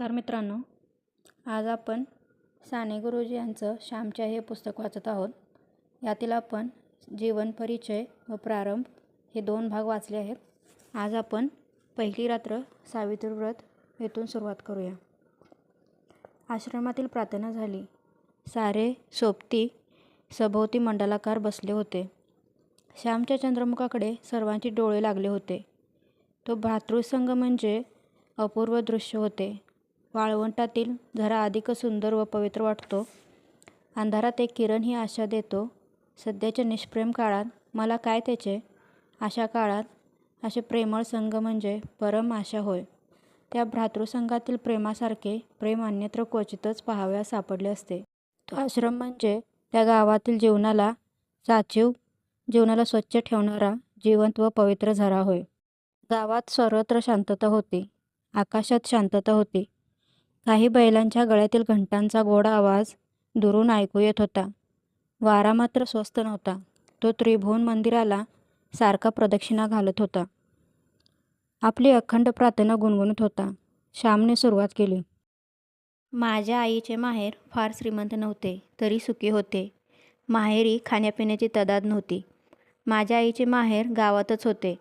नमस्कार मित्रांनो आज आपण साने गुरुजी यांचं श्यामच्या हे पुस्तक वाचत आहोत. यातील आपण जीवन परिचय व प्रारंभ हे दोन भाग वाचले आहेत. आज आपण पहिली रात्र सावित्री व्रत येथून सुरुवात करूया. आश्रमातील प्रार्थना झाली. सारे सोबती सभोवती मंडलाकार बसले होते. श्यामच्या चंद्रमुखाकडे सर्वांचे डोळे लागले होते. तो भातृसंघ म्हणजे अपूर्व दृश्य होते. वाळवंटातील झरा अधिक सुंदर व पवित्र वाटतो. अंधारात एक किरण ही आशा देतो सध्याच्या निष्प्रेम काळात मला काय त्याचे? अशा काळात असे प्रेमळ संघ म्हणजे परम आशा होय. त्या भ्रातृसंघातील प्रेमासारखे प्रेम अन्यत्र क्वचितच पाहाव्यास सापडले असते. तो आश्रम म्हणजे त्या गावातील जीवनाला साचीव जीवनाला स्वच्छ ठेवणारा जिवंत व पवित्र झरा होय. गावात सर्वत्र शांतता होती. आकाशात शांतता होती. काही बैलांच्या गळ्यातील घंटांचा गोड आवाज दुरून ऐकू येत होता. वारा मात्र स्वस्त नव्हता. तो त्रिभुवन मंदिराला सारखा प्रदक्षिणा घालत होता. आपली अखंड प्रार्थना गुणगुणत होता. श्यामने सुरुवात केली. माझ्या आईचे माहेर फार श्रीमंत नव्हते तरी सुखी होते. माहेरी खाण्यापिण्याची तदाद नव्हती. माझ्या आईचे माहेर गावातच होते.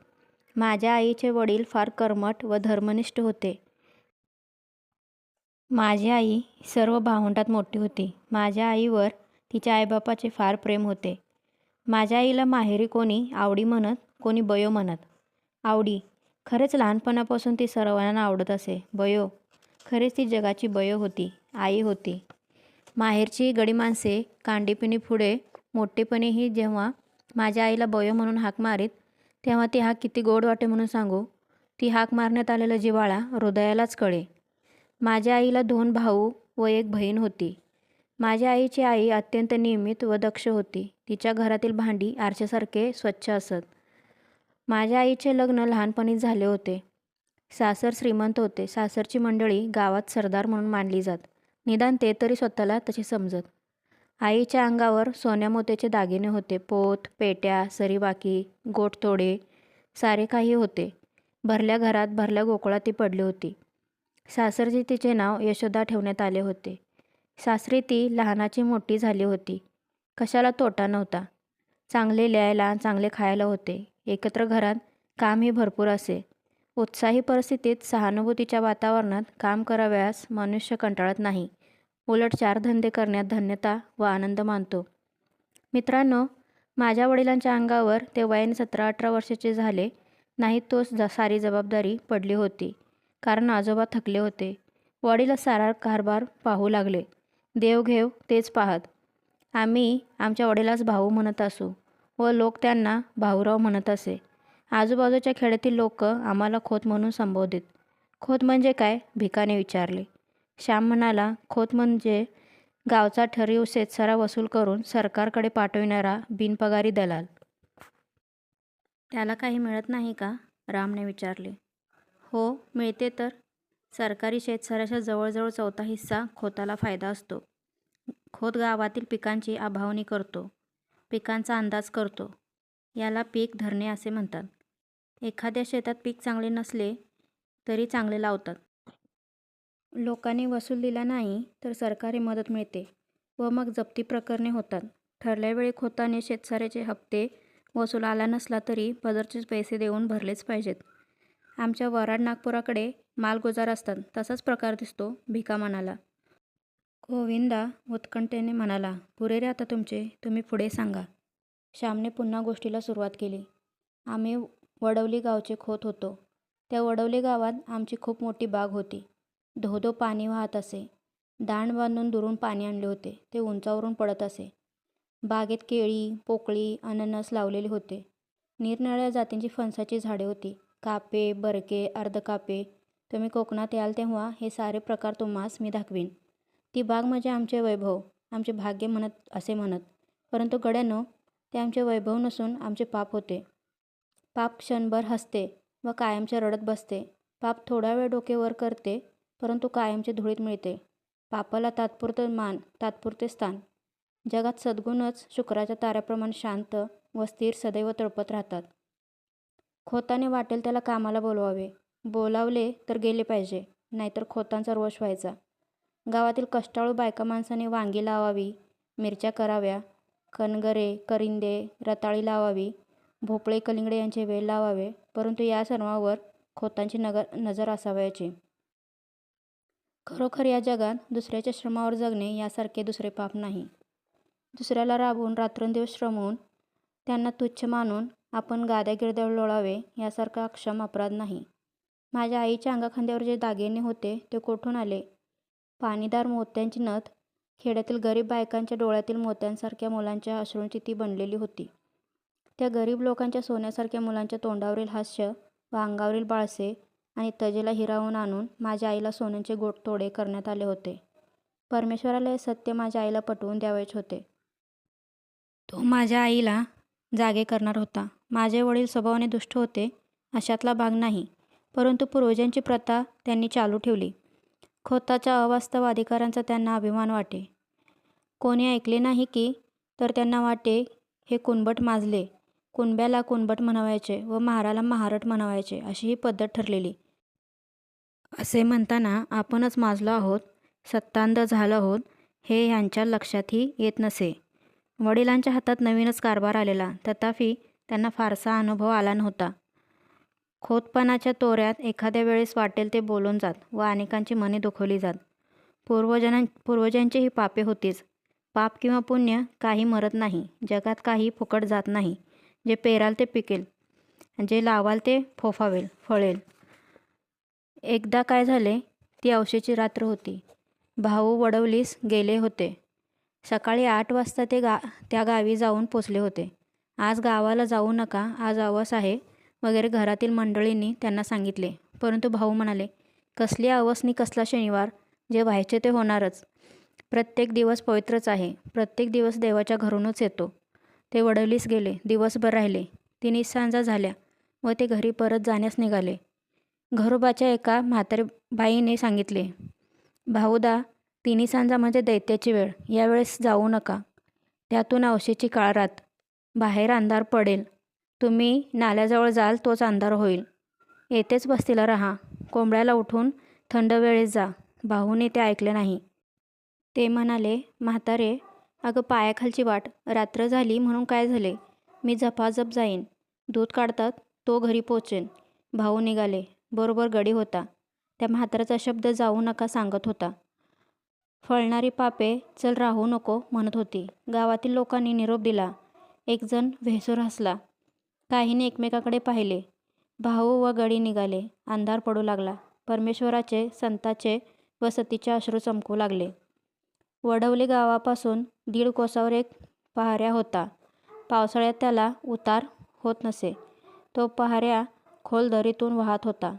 माझ्या आईचे वडील फार कर्मठ व धर्मनिष्ठ होते. माझी आई सर्व भावंडात मोठी होती. माझ्या आईवर तिच्या आईबापाचे फार प्रेम होते. माझ्या आईला माहेरी कोणी आवडी म्हणत कोणी बयो म्हणत. आवडी खरेच लहानपणापासून ती सर्वांना आवडत असे. बयो खरेच ती जगाची बयो होती आई होती. माहेरची गडी माणसे कांडीपिणी पुढे मोठेपणीही जेव्हा माझ्या आईला बयो म्हणून हाक मारीत तेव्हा ती हाक किती गोड वाटे म्हणून सांगू? ती हाक मारण्यात आलेला जिव्हाळा हृदयालाच कळे. माझ्या आईला दोन भाऊ व एक बहीण होती. माझ्या आईची आई अत्यंत नियमित व दक्ष होती. तिच्या घरातील भांडी आरशासारखे स्वच्छ असत. माझ्या आईचे लग्न लहानपणी झाले होते. सासर श्रीमंत होते. सासरची मंडळी गावात सरदार म्हणून मानली जात. निदान ते तरी स्वतःला तसे समजत. आईच्या अंगावर सोन्यामोत्याचे दागिने होते. पोत पेट्या सरीबाकी गोटतोडे सारे काही होते. भरल्या घरात भरल्या गोकुळात ती पडली होती. सासरची तिचे नाव यशोदा ठेवण्यात आले होते. सासरी ती लहानाची मोठी झाली होती. कशाला तोटा नव्हता. चांगले लिहायला चांगले खायला होते. एकत्र घरात कामही भरपूर असे. उत्साही परिस्थितीत सहानुभूतीच्या वातावरणात काम करावयास मनुष्य कंटाळत नाही. उलट चार धंदे करण्यात धन्यता व आनंद मानतो. मित्रांनो माझ्या वडिलांच्या अंगावर ते वयाने सतरा अठरा वर्षाचे झाले. नाही तोच सारी जबाबदारी पडली होती. कारण आजोबा थकले होते. वडील सारा कारभार पाहू लागले. देवघेव तेच पाहत. आम्ही आमच्या वडिलास भाऊ म्हणत असू व लोक त्यांना भाऊराव म्हणत असे. आजूबाजूच्या खेड्यातील लोक आम्हाला खोत म्हणून संबोधित. खोत म्हणजे काय? भिकाने विचारले. श्याम म्हणाला खोत म्हणजे गावचा ठरीव शेतसारा वसूल करून सरकारकडे पाठविणारा बिनपगारी दलाल. त्याला काही मिळत नाही का? रामने विचारले. हो मिळते तर. सरकारी शेतसाऱ्याच्या जवळजवळ चौथा हिस्सा खोताला फायदा असतो. खोत गावातील पिकांची आभावणी करतो. पिकांचा अंदाज करतो. याला पीक धरणे असे म्हणतात. एखाद्या शेतात पीक चांगले नसले तरी चांगले लावतात. लोकांनी वसूल दिला नाही तर सरकारी मदत मिळते व मग जप्ती प्रकरणे होतात. ठरल्या वेळी खोताने शेतसाऱ्याचे हप्ते वसूल आला नसला तरी पदरचेच पैसे देऊन भरलेच पाहिजेत. आमच्या वराड नागपुराकडे मालगुजार असतात. तसाच प्रकार दिसतो भिका म्हणाला. गोविंदा उत्कंठेने म्हणाला पुरे रे आता तुमचे तुम्ही पुढे सांगा. श्यामने पुन्हा गोष्टीला सुरुवात केली. आम्ही वडवली गावचे खोत होतो. त्या वडवली गावात आमची खूप मोठी बाग होती. धोधो पाणी वाहत असे. दांड बांधून दुरून पाणी आणले होते. ते उंचावरून पडत असे. बागेत केळी पोकळी अननस लावलेले होते. निरनिळ्या जातींची फणसाची झाडे होती. कापे बरके अर्धकापे तुम्ही कोकणात याल तेव्हा हे सारे प्रकार तुम्हास मी दाखवीन. ती बाग म्हणजे आमचे वैभव. आमचे भाग्य म्हणत असे म्हणत. परंतु गड्यानो ते आमचे वैभव नसून आमचे पाप होते. पाप क्षणभर हसते व कायमचे रडत बसते. पाप थोडा वेळ डोके वर करते परंतु कायमचे धुळीत मिळते. पापाला तात्पुरतं मान तात्पुरते स्थान. जगात सद्गुणच शुक्राच्या ताऱ्याप्रमाणे शांत व स्थिर सदैव तळपत राहतात. खोताने वाटेल त्याला कामाला बोलवावे. बोलावले तर गेले पाहिजे नाहीतर खोतांचा रोष व्हायचा. गावातील कष्टाळू बायका माणसाने वांगी लावावी मिरच्या कराव्या कणगरे करिंदे रताळी लावावी भोपळे कलिंगडे यांचे वेल लावावे परंतु या सर्वांवर खोतांची नगर नजर असावयाची. खरोखर या जगात दुसऱ्याच्या श्रमावर जगणे यासारखे दुसरे पाप नाही. दुसऱ्याला राबवून रात्रंदिवस श्रमवून त्यांना तुच्छ मानून आपण गाद्या लोळावे यासारखा अक्षम अपराध नाही. माझ्या आईच्या अंगाखांद्यावर जे दागिने होते ते कोठून आले? पाणीदार मोत्यांची नथ खेड्यातील गरीब बायकांच्या डोळ्यातील मोत्यांसारख्या मुलांच्या अश्रूंची ती बनलेली होती. त्या गरीब लोकांच्या सोन्यासारख्या मुलांच्या तोंडावरील हास्य व अंगावरील बाळसे आणि तजेला हिरावून आणून माझ्या आईला सोन्याचे गोट तोडे करण्यात आले होते. परमेश्वराला हे सत्य माझ्या आईला पटवून द्यावायचे होते. तो माझ्या आईला जागे करणार होता. माझे वडील स्वभावाने दुष्ट होते अशातला भाग नाही. परंतु पूर्वजांची प्रथा त्यांनी चालू ठेवली. खोताच्या अवास्तव अधिकारांचा त्यांना अभिमान वाटे. कोणी ऐकले नाही की तर त्यांना वाटे हे कुणबट माजले. कुणब्याला कुणबट म्हणावायचे व महाराला महारट म्हणावायचे अशी ही पद्धत ठरलेली. असे म्हणताना आपणच माजलो आहोत सत्तांध झालो आहोत हे ह्यांच्या लक्षातही येत नसे. वडिलांच्या हातात नवीनच कारभार आलेला. तथापि त्यांना फारसा अनुभव आला नव्हता. खोतपणाच्या तोऱ्यात एखाद्या वेळेस वाटेल ते बोलून जात व अनेकांची मने दुखवली जात. पूर्वजनां पूर्वजांची ही पापे होतीच. पाप किंवा पुण्य काही मरत नाही. जगात काही फुकट जात नाही. जे पेराल ते पिकेल. जे लावाल ते फोफावेल फळेल. एकदा काय झाले ती औशीची रात्र होती. भाऊ वडवलीस गेले होते. सकाळी आठ वाजता ते गा त्या गावी जाऊन पोचले होते. आज गावाला जाऊ नका आज अवस आहे वगैरे घरातील मंडळींनी त्यांना सांगितले. परंतु भाऊ म्हणाले कसली अवसनी कसला शनिवार? जे व्हायचे ते होणारच. प्रत्येक दिवस पवित्रच आहे प्रत्येक दिवस देवाच्या घरूनच येतो. ते वडवलीस गेले दिवसभर राहिले तिने सांजा झाल्या व ते घरी परत जाण्यास निघाले. घरोबाच्या एका म्हातारे बाईने सांगितले भाऊदा तिन्ही सांजा म्हणजे दैत्याची वेळ यावेळेस जाऊ नका. त्यातून अवशेची काळ रात बाहेर अंधार पडेल. तुम्ही नाल्याजवळ जाल तोच अंधार होईल. येथेच बसतीला राहा. कोंबड्याला उठून थंड वेळेत जा. भाऊने ते ऐकले नाही. ते म्हणाले म्हातारे अगं पायाखालची वाट. रात्र झाली म्हणून काय झाले? मी झपाझप जाईन. दूध काढतात तो घरी पोचेन. भाऊ निघाले. बरोबर गडी होता. त्या म्हाताराचा शब्द जाऊ नका सांगत होता. फळणारी पापे चल राहू नको म्हणत होती. गावातील लोकांनी निरोप दिला. एकजण भेसूर हसला. काहीने एकमेकाकडे पाहिले. भाऊ व गडी निघाले. अंधार पडू लागला. परमेश्वराचे संताचे व सतीचे अश्रू चमकू लागले. वडवली गावापासून दीड कोसावर एक पहाऱ्या होता. पावसाळ्यात त्याला उतार होत नसे. तो पहाऱ्या खोल दरीतून वाहत होता.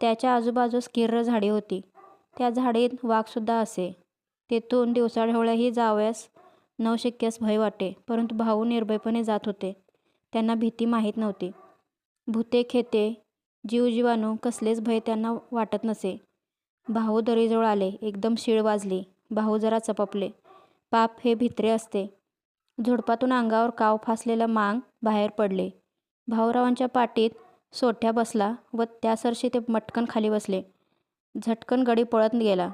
त्याच्या आजूबाजूस किर्र झाडी होती. त्या झाडीत वाघसुद्धा असे. तेथून दिवसाढवळ्याही जावयास नवशक्यास भय वाटे परंतु भाऊ निर्भयपणे जात होते. त्यांना भीती माहीत नव्हती. भूते खेते जीवजीवाणू कसलेच भय त्यांना वाटत नसे. भाऊ दरीजवळ आले एकदम शिळ वाजली. भाऊ जरा चपपले. पाप हे भित्रे असते. झुडपातून अंगावर काव फासलेला मांग बाहेर पडले. भाऊरावांच्या पाटीत सोठ्या बसला व त्यासरशी ते मटकन खाली बसले. झटकन गडी पळत गेला.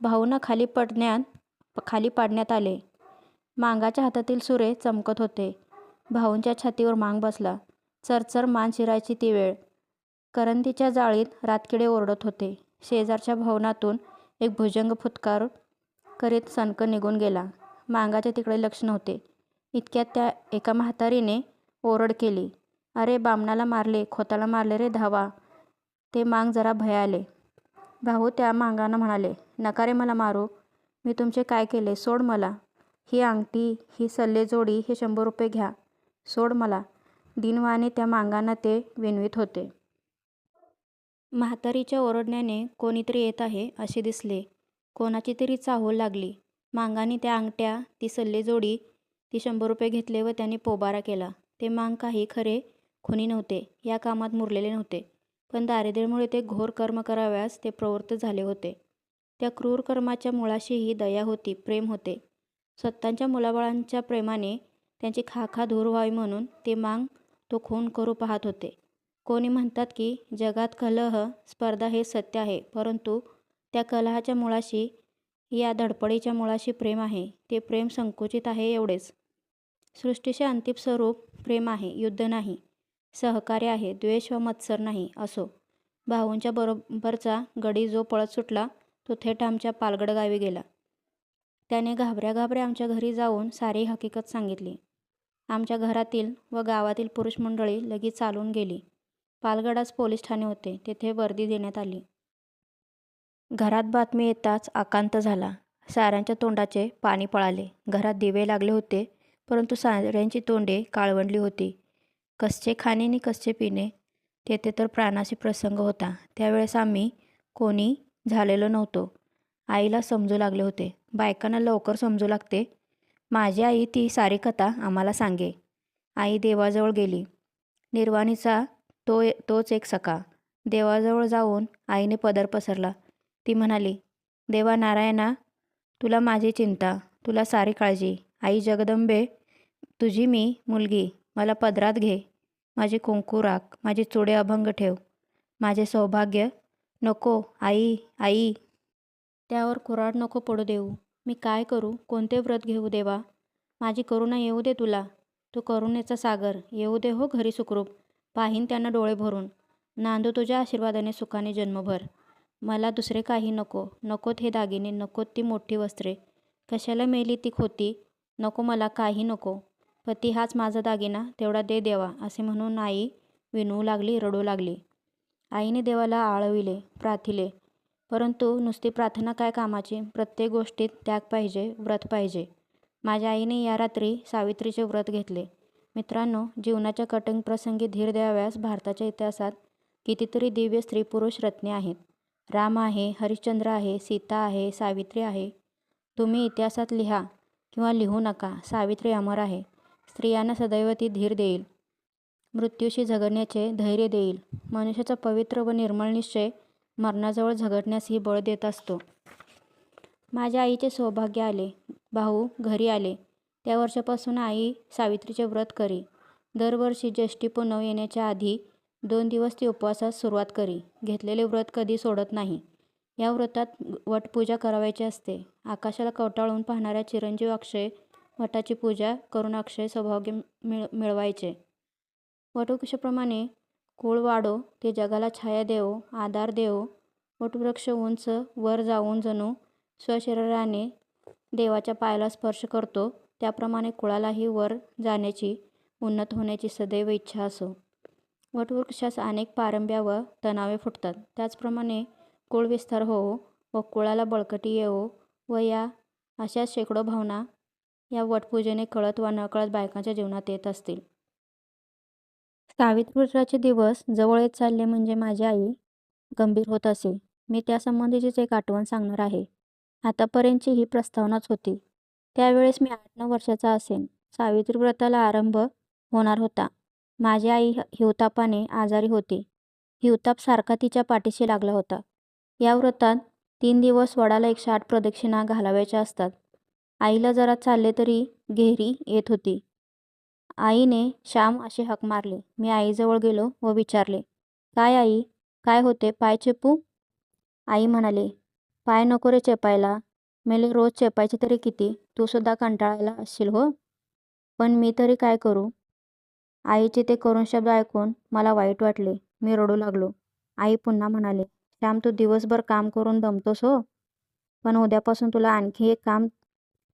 भाऊंना खाली पडण्यात खाली पाडण्यात आले. मांगाच्या हातातील सुरे चमकत होते. भाऊंच्या छातीवर मांग बसला. चरचर मान शिरायची ती वेळ. करंदीच्या जाळीत रातकिडे ओरडत होते. शेजारच्या भवनातून एक भुजंग फुतकार करीत सनक निघून गेला. मांगाच्या तिकडे लक्ष नव्हते. इतक्यात त्या एका म्हातारीने ओरड केली. अरे बामणाला मारले खोताला मारले रे धावा. ते मांग जरा भयाले भाऊ त्या मांगानं म्हणाले नका रे मला मारू. मी तुमचे काय केले? सोड मला. ही अंगठी ही सल्लेजोडी हे शंभर रुपये घ्या. सोड मला. दिनवाने त्या मांगांना ते विनवीत होते. म्हातारीच्या ओरडण्याने कोणीतरी येत आहे असे दिसले. कोणाची तरी चाहूल लागली. मांगाने त्या अंगठ्या ती सल्लेजोडी ती शंभर रुपये घेतले व त्याने पोबारा केला. ते मांग काही खरे खुनी नव्हते. या कामात मुरलेले नव्हते. पण दारिद्र्यामुळे ते घोर कर्म कराव्यास ते प्रवृत्त झाले होते. त्या क्रूर कर्माच्या मुळाशीही दया होती प्रेम होते. स्वतःच्या मुलाबाळांच्या प्रेमाने त्यांची खाखा धूर व्हावी म्हणून ते मांग तो खून करू पाहत होते. कोणी म्हणतात की जगात कलह स्पर्धा हे सत्य आहे परंतु त्या कलहाच्या मुळाशी या धडपडीच्या मुळाशी प्रेम आहे. ते प्रेम संकुचित आहे एवढेच. सृष्टीचे अंतिम स्वरूप प्रेम आहे युद्ध नाही. सहकार्य आहे द्वेष व मत्सर नाही असो. भाऊंच्या बरोबरचा गडी जो पळत सुटला तो थेट आमच्या पालगड गावी गेला. त्याने घाबऱ्या घाबऱ्या आमच्या घरी जाऊन सारी हकीकत सांगितली. आमच्या घरातील व गावातील पुरुष मंडळी लगेच चालून गेली. पालगडास पोलीस ठाणे होते. तेथे वर्दी देण्यात आली. घरात बातमी येताच आकांत झाला. साऱ्यांच्या तोंडाचे पाणी पळाले. घरात दिवे लागले होते परंतु साऱ्यांची तोंडे काळवंडली होती. कसचे खाणे आणि कसचे पिणे तेथे तर प्राणाशी प्रसंग होता. त्यावेळेस आम्ही कोणी झालेलो नव्हतो. आईला समजू लागले होते. बायकांना लवकर समजू लागते. माझी आई ती सारी कथा आम्हाला सांगे. आई देवाजवळ गेली. निर्वाणीचा तो तोच एक सखा. देवाजवळ जाऊन आईने पदर पसरला. ती म्हणाली देवा नारायणा तुला माझी चिंता तुला सारी काळजी. आई जगदंबे तुझी मी मुलगी. मला पदरात घे. माझी कुंकू राख. माझी चुडे अभंग ठेव. माझे सौभाग्य नको. आई आई. त्यावर कुऱ्हाड नको पडू देऊ. मी काय करू? कोणते व्रत घेऊ देवा? माझी करुणा येऊ दे तुला. तू करुणेचा सागर. येऊ दे हो घरी सुखरूप. पाहीन त्यांना डोळे भरून. नांदू तुझ्या आशीर्वादाने सुखाने जन्मभर. मला दुसरे काही नको. नकोत हे दागिने. नकोत ती मोठी वस्त्रे. कशाला मेली ती खोती? नको मला काही नको. पती हाच माझा दागिना. तेवढा दे देवा. असे म्हणून आई विनवू लागली रडू लागली. आईने देवाला आळविले प्रार्थिले. परंतु नुसती प्रार्थना काय कामाची? प्रत्येक गोष्टीत त्याग पाहिजे व्रत पाहिजे. माझ्या आईने या रात्री सावित्रीचे व्रत घेतले. मित्रांनो जीवनाच्या कठीण प्रसंगी धीर द्याव्यास भारताच्या इतिहासात कितीतरी दिव्य स्त्री पुरुष रत्ने आहेत. राम आहे हरिश्चंद्र आहे सीता आहे सावित्री आहे. तुम्ही इतिहासात लिहा किंवा लिहू नका सावित्री अमर आहे. स्त्रियांना सदैव ती धीर देईल. मृत्यूशी झगडण्याचे धैर्य देईल. मनुष्याचा पवित्र व निर्मळ निश्चय मरणाजवळ झगडण्यासही बळ देत असतो. माझ्या आईचे सौभाग्य आले. भाऊ घरी आले. त्या वर्षापासून आई सावित्रीचे व्रत करी. दरवर्षी ज्येष्ठी पुनव येण्याच्या आधी दोन दिवस ती उपवासास सुरुवात करी. घेतलेले व्रत कधी सोडत नाही. या व्रतात वटपूजा करावायची असते. आकाशाला कवटाळून पाहणाऱ्या चिरंजीव अक्षय वटाची पूजा करून अक्षय सौभाग्य मिळ मिळवायचे. वटवृक्षाप्रमाणे कुळ वाढो ते जगाला छाया देवो आधार देवो वटवृक्ष उंच वर जाऊन जणू स्वशरीराने देवाच्या पायाला स्पर्श करतो त्याप्रमाणे कुळालाही वर जाण्याची उन्नत होण्याची सदैव इच्छा असो. वटवृक्षास अनेक पारंब्या व तणावे फुटतात. त्याचप्रमाणे कुळ विस्तार होवो व कुळाला बळकटी येवो व या अशा शेकडो भावना या वटपूजेने कळत व नकळत बायकांच्या जीवनात येत असतील. सावित्रीव्रताचे दिवस जवळ येत चालले म्हणजे माझी आई गंभीर होत असे. मी त्यासंबंधीचीच एक आठवण सांगणार आहे. आतापर्यंतची ही प्रस्तावनाच होती. त्यावेळेस मी आठ नऊ वर्षाचा असेन. सावित्री व्रताला आरंभ होणार होता. माझी आई हिवतापाने आजारी होती. हिवताप सारखा तिच्या पाठीशी लागला होता. या व्रतात तीन दिवस वडाला एकशे आठ प्रदक्षिणा घालावायच्या असतात. आईला जरा चालले तरी घेरी येत होती. आईने श्याम असे हक मारले. मी आईजवळ गेलो व विचारले काय आई? काय होते? पाय चेपू? आई म्हणाले पाय नको रे चेपायला. मेले रोज चेपायचे तरी किती? तू सुद्धा कंटाळायला असशील हो. पण मी तरी काय करू? आईचे ते करुण शब्द ऐकून मला वाईट वाटले. मी रडू लागलो. आई पुन्हा म्हणाले श्याम तू दिवसभर काम करून दमतोस हो. पण उद्यापासून तुला आणखी एक काम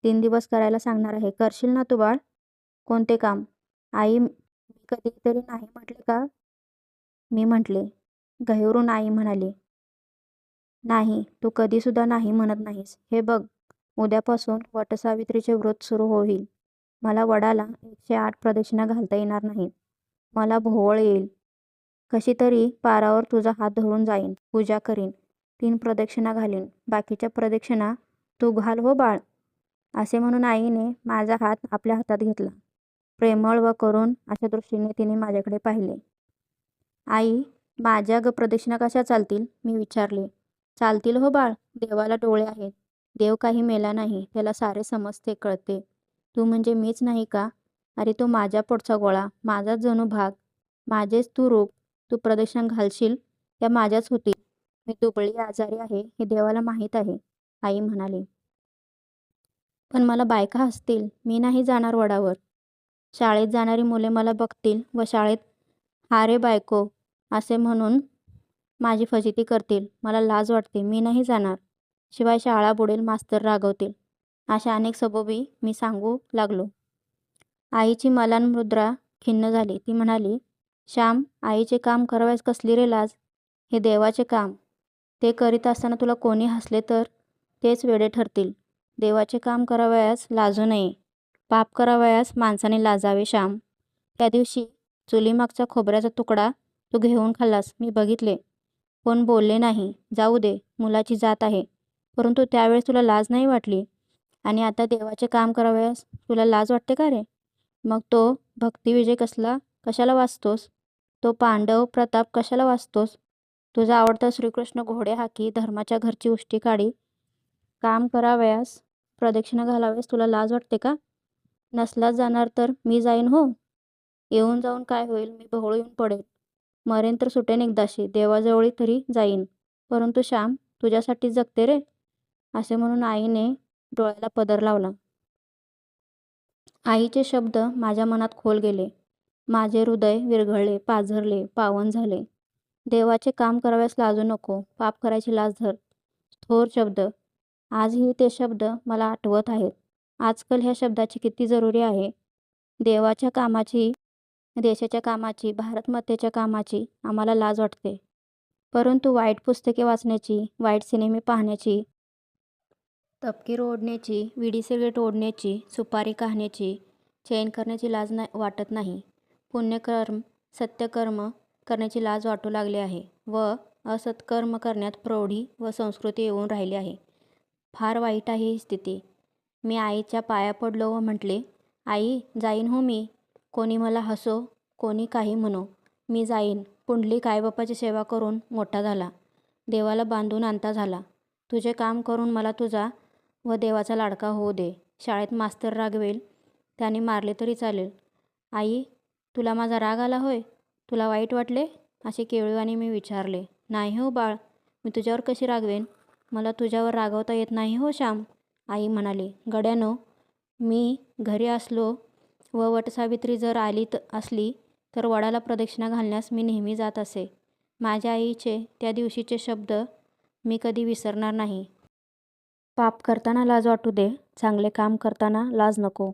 तीन दिवस करायला सांगणार आहे. करशील ना तू बाळ? कोणते काम? आई मी कधीतरी नाही म्हटले का? मी म्हटले गहिवरून आई म्हणाली नाही तू कधीसुद्धा नाही म्हणत नाहीस. हे बघ उद्यापासून वटसावित्रीचे व्रत सुरू होईल. मला वडाला एकशे आठ प्रदक्षिणा घालता येणार नाहीत. मला भोवळ येईल. कशी तरी पारावर तुझा हात धरून जाईन पूजा करीन तीन प्रदक्षिणा घालीन. बाकीच्या प्रदक्षिणा तू घाल हो बाळ. असे म्हणून आईने माझा हात आपल्या हातात घेतला. प्रेमळ व करून अशा दृष्टीने तिने माझ्याकडे पाहिले. आई माझ्या ग प्रदक्षिणा कशा चालतील? मी विचारले. चालतील हो बाळ देवाला डोळे आहेत. देव काही मेला नाही त्याला सारे समजते कळते. तू म्हणजे मीच नाही का? अरे तो माझ्या पोटचा गोळा माझाच जणू भाग. माझेच तू रूप तू प्रदक्षिणा घालशील? त्या माझ्याच होती. मी दुबळी आजारी आहे हे देवाला माहीत आहे आई म्हणाली. पण मला बायका हसतील मी नाही जाणार वडावर. शाळेत जाणारी मुले मला बघतील व शाळेत हा रे बायको असे म्हणून माझी फजिती करतील. मला लाज वाटते. मी नाही जाणार. शिवाय शाळा बुडेल मास्तर रागवतील. अशा अनेक सबबी मी सांगू लागलो. आईची मलान मुद्रा खिन्न झाली. ती म्हणाली श्याम आईचे काम करावयास कसली रे लाज? हे देवाचे काम. ते करीत असताना तुला कोणी हसले तर तेच वेडे ठरतील. देवाचे काम करावयास लाजू नये पाप करावयास माणसाने लाजावे श्याम. त्या दिवशी चुलीमागचा खोबऱ्याचा तुकडा तू घेऊन खाल्लास मी बघितले. कोण बोलले नाही जाऊ दे मुलाची जात आहे. परंतु त्यावेळेस तुला लाज नाही वाटली? आणि आता देवाचे काम करावयास तुला लाज वाटते का रे? मग तो भक्तिविजय कसला? कशाला वाचतोस? तो पांडव प्रताप कशाला वाचतोस? तुझा आवडता श्रीकृष्ण घोडे हाकी धर्माच्या घरची उष्टी काढी काम करावयास प्रदक्षिणा घालाव्यास तुला लाज वाटते का? नसलाच जाणार तर मी जाईन हो. येऊन जाऊन काय होईल मी भोवळ येऊन पडेल. मरेन तर सुटेन एकदाशी देवाजवळी तरी जाईन. परंतु श्याम तुझ्यासाठी जगते रे. असे म्हणून आईने डोळ्याला पदर लावला. आईचे शब्द माझ्या मनात खोल गेले. माझे हृदय विरघळले पाझरले पावन झाले. देवाचे काम कराव्यास लाजू नको पाप करायची लाज धर. थोर शब्द. आजही ते शब्द मला आठवत आहेत. आजकाल ह्या शब्दाची किती जरुरी आहे? देवाच्या कामाची देशाच्या कामाची भारतमातेच्या कामाची आम्हाला लाज वाटते. परंतु वाईट पुस्तके वाचण्याची वाईट सिनेमे पाहण्याची तपकीर ओढण्याची विडी सिगरेट ओढण्याची सुपारी काहण्याची चैन करण्याची लाज ना वाटत नाही. पुण्यकर्म सत्यकर्म करण्याची लाज वाटू लागली आहे व असत्कर्म करण्यात प्रौढी व संस्कृती येऊन राहिली आहे. फार वाईट आहे ही स्थिती. मी आईच्या पाया पडलो व म्हटले आई जाईन हो मी. कोणी मला हसो कोणी काही म्हणो. मी जाईन. पुंडलिक आईबापाची सेवा करून मोठा झाला. देवाला बांधून आणता झाला. तुझे काम करून मला तुझा व देवाचा लाडका होऊ दे. शाळेत मास्तर रागवेल. त्याने मारले तरी चालेल. आई तुला माझा राग आला होय? तुला वाईट वाटले? असे केवळीवाने मी विचारले. नाही हो बाळ. मी तुझ्यावर कशी रागवेन? मला तुझ्यावर रागवता येत नाही हो श्याम. आई म्हणाली गड्यानो मी घरी असलो व वटसावित्री जर आली त असली तर वडाला प्रदक्षिणा घालण्यास मी नेहमी जात असे. माझ्या आईचे त्या दिवशीचे शब्द मी कधी विसरणार नाही. पाप करताना लाज वाटू दे चांगले काम करताना लाज नको.